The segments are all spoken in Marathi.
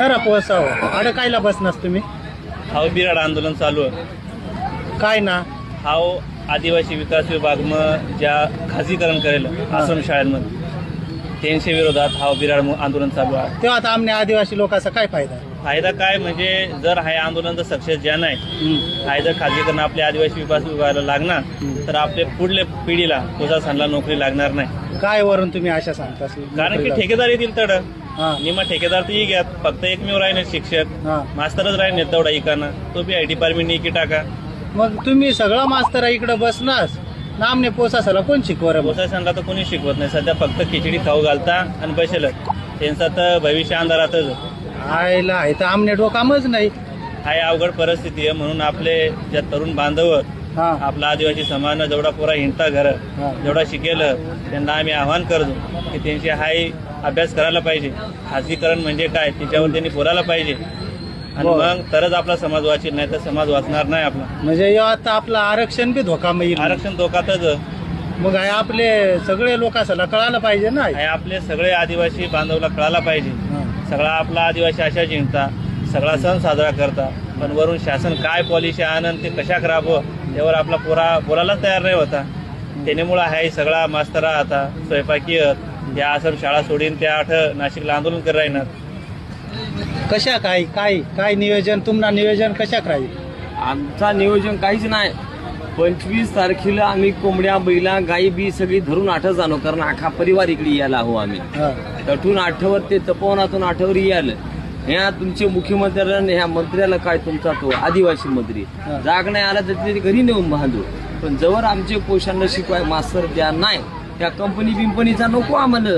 करा पोहोचाव अडकायला बसनास तुम्ही? हाव बिराड आंदोलन चालू आहे. काय ना? हाव आदिवासी विकास विभाग मग ज्या खाजगीकरण करेल आश्रम शाळांमध्ये त्यांच्या विरोधात हाव बिराड मो- आंदोलन चालू आहे. तेव्हा आता आमने आदिवासी लोकांचा काय फायदा? फायदा काय म्हणजे जर हा आंदोलन जर सक्सेस ज्या नाही हाय जर खाजगीकरण आपल्या आदिवासी विकास विभागाला लागणार तर आपल्या पुढल्या पिढीला प्रशासनाला नोकरी लागणार नाही. काय वरून तुम्ही अशा सांगता? कारण की ठेकेदार येतील तड. हा. निमा ठेकेदार तर घ्या फक्त एकमेव राहिले शिक्षक. हा. मास्तरच राहिले तेवढा इकाना. तो बी आय डिपार्टमेंट इकी टाका. मग तुम्ही सगळं मास्तर इकडे बसनास नामने पोसासाला कोण शिकवर प्रशासनाला तर कोणी शिकवत नाही. सध्या फक्त खिचडी खाऊ घालता आणि बसेल त्यांचा तर भविष्य अंधारातच. आयला आहे तर आमने डोकामच नाही. हाय अवघड परिस्थिती आहे म्हणून आपले ज्या तरुण बांधव हा. आपला आदिवासी समाज जेवढा पुरा हिंडता घर हा. जेवढा शिकेल त्यांना आम्ही आव्हान करतो की त्यांची हाय अभ्यास करायला पाहिजे. खाजगीकरण म्हणजे काय? त्याच्यावर त्यांनी बोलायला पाहिजे. आणि. मग तरच आपला समाज वाचेल नाही तर समाज वाचणार नाही आपला. म्हणजे या आता आपलं आरक्षण बी धोका येईल आरक्षण धोकातच. मग हे आपले सगळे लोक असायला कळायला पाहिजे ना? हे आपले सगळे आदिवासी बांधवला कळायला पाहिजे. सगळा आपला आदिवासी अशा जिंकता सगळा सण साजरा करता. पण वरून शासन काय पॉलिसी आणन ते कशा खराब हो त्यावर आपला पोरा पोरालाच तयार नाही होता. त्याच्यामुळं आहे सगळा मास्तरा आता स्वयंपाकीय या आश्रम शाळा सोडीन त्या आठ नाशिकला आंदोलन कर राहणार कशा काय काय काय नियोजन? तुम्हाला नियोजन कशा काय? आमचा नियोजन काहीच नाही. पंचवीस तारखेला आम्ही कोंबड्या बैला गाई बी सगळी धरून आठच जाणो कारण अख्खा परिवार इकडे यायला हो आम्ही. तटून आठवर ते तपोवनातून आठवर याल ह्या तुमचे मुख्यमंत्र्याला आणि ह्या मंत्र्याला काय तुमचा तो आदिवासी मंत्री. हा. जाग नाही आला तर ते घरी नेऊन बांधू पण जवळ आमचे पोषांना शिकवाय मास्तर द्या नाही. त्या कंपनी बिंपनीचा नको आम्हाला.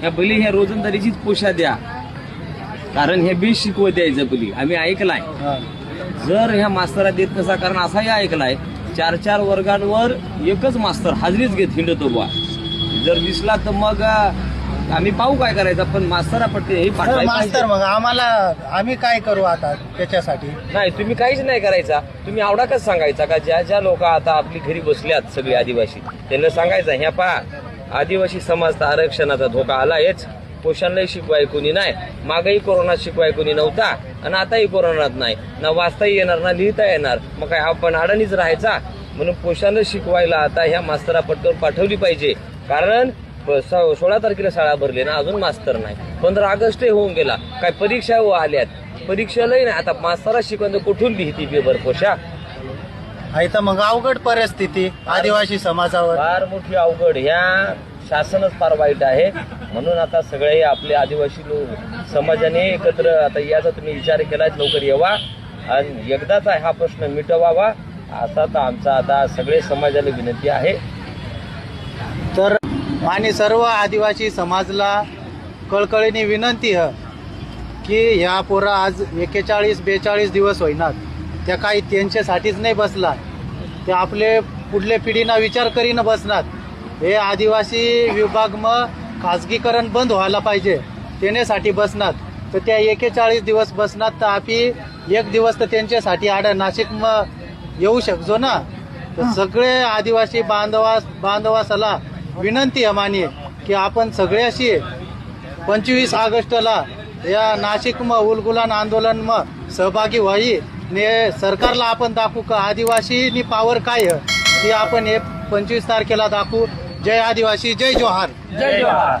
ह्या बैले ह्या रोजंदारीचीच पोषा द्या. कारण हे बी शिकवत द्यायचं पहिली आम्ही ऐकलाय. जर ह्या मास्तरा देत नसा कारण असाही ऐकलाय चार चार वर्गांवर एकच मास्तर हाजरीच घेत हिंडतो बा जर दिसला तर मग आम्ही पाहू काय करायचं पण मास्तरा हे पाठवायला मास्तर पाहिजे. मग आम्हाला आम्ही काय करू आता त्याच्यासाठी? नाही तुम्ही काहीच नाही करायचा. तुम्ही आवडा कच सांगायचा का? ज्या ज्या लोक आता आपली घरी बसल्यात सगळे आदिवासी त्यांना सांगायचं ह्या पहा आदिवासी समाज आरक्षणाचा धोका आलायच पोषणलाही शिकवाय कोणी नाही मागही कोरोनात शिकवाय कोणी नव्हता आणि आताही कोरोनात नाही. ना वाचताही येणार ना लिहिता येणार. मग काय आपण अडाणीच राहायचा? म्हणून पोषानं शिकवायला आता ह्या मास्तरा पटकन पाठवली पाहिजे. कारण प- सोळा तारखेला शाळा भरली ना अजून मास्तर नाही. पंधरा ऑगस्ट होऊन गेला. काय परीक्षा हो आल्यात. परीक्षालाही नाही. आता मास्तरा शिकवून कुठून लिहिती पेपर पोषा आहे तर मग अवघड परिस्थिती. आदिवासी समाजावर. फार मोठी अवघड. ह्या शासनच फार वाईट आहे. म्हणून आता सगळे आपले आदिवासी लोक समाजाने एकत्र आता याचा तुम्ही विचार केलाय लवकर येवा. आणि एकदाच हा प्रश्न मिटवावा. असा तर आमचा आता सगळे समाजाला विनंती आहे. आणि सर्व आदिवासी समाजला कळकळीने विनंती ह की ह्या पोरा आज एकेचाळीस बेचाळीस दिवस होईनात. त्या काही त्यांच्यासाठीच नाही बसला ते आपले पुढल्या पिढीना विचार करीन बसणार हे आदिवासी विभाग मग खाजगीकरण बंद व्हायला पाहिजे त्याच्यासाठी बसणार तर त्या एकेचाळीस दिवस बसणार तर आपी एक दिवस तर त्यांच्यासाठी आड नाशिक मग येऊ शकतो ना. तर सगळे आदिवासी बांधवा बांधवासाला विनंती आहे मान्य की आपण सगळ्याशी पंचवीस ऑगस्टला या नाशिक म उलगुलान आंदोलन म सहभागी व्हाई ने सरकारला आपण दाखवू का आदिवासीनी पावर काय ती आपण हे पंचवीस तारखेला दाखवू. जय आदिवासी जय जोहार. जय जोहार.